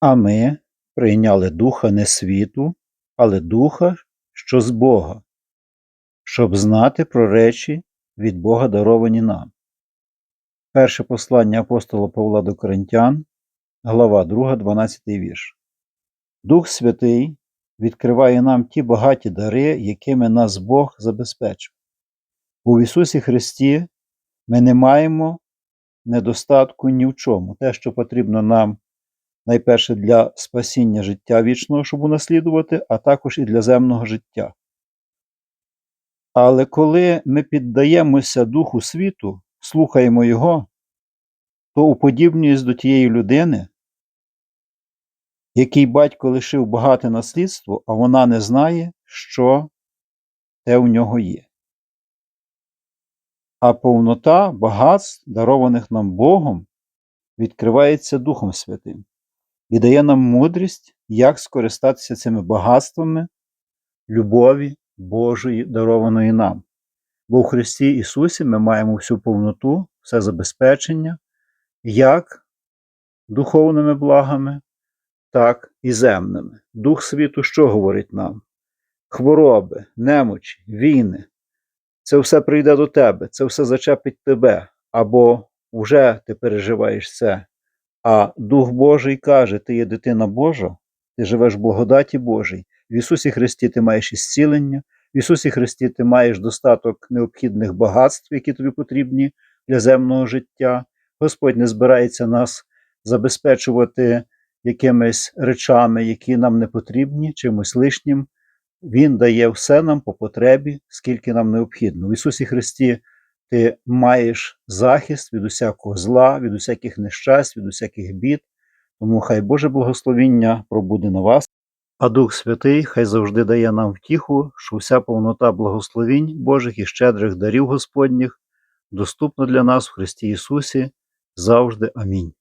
А ми прийняли духа не світу, але духа, що з Бога, щоб знати про речі від Бога даровані нам. Перше послання апостола Павла до Коринтян, глава 2, 12 вірш. Дух Святий відкриває нам ті багаті дари, якими нас Бог забезпечив. У Ісусі Христі ми не маємо недостатку ні в чому. Те, що потрібно нам найперше для спасіння життя вічного, щоб унаслідувати, а також і для земного життя. Але коли ми піддаємося Духу світу, слухаємо Його, то уподібнюєсь до тієї людини, який батько лишив багате наслідство, а вона не знає, що те у нього є. А повнота багатств, дарованих нам Богом, відкривається Духом Святим і дає нам мудрість, як скористатися цими багатствами любові Божої, дарованої нам. Бо в Христі Ісусі ми маємо всю повноту, все забезпечення, як духовними благами, так і земними. Дух світу що говорить нам? Хвороби, немочі, війни. Це все прийде до тебе, це все зачепить тебе, або вже ти переживаєш це. А Дух Божий каже: Ти є дитина Божа, ти живеш в благодаті Божій. В Ісусі Христі ти маєш ісцілення, в Ісусі Христі ти маєш достаток необхідних багатств, які тобі потрібні для земного життя. Господь не збирається нас забезпечувати якимись речами, які нам не потрібні, чимось лишнім. Він дає все нам по потребі, скільки нам необхідно. В Ісусі Христі ти маєш захист від усякого зла, від усяких нещасть, від усяких бід. Тому хай Боже благословіння пробуде на вас, а Дух Святий хай завжди дає нам втіху, що вся повнота благословінь Божих і щедрих дарів Господніх доступна для нас в Христі Ісусі завжди. Амінь.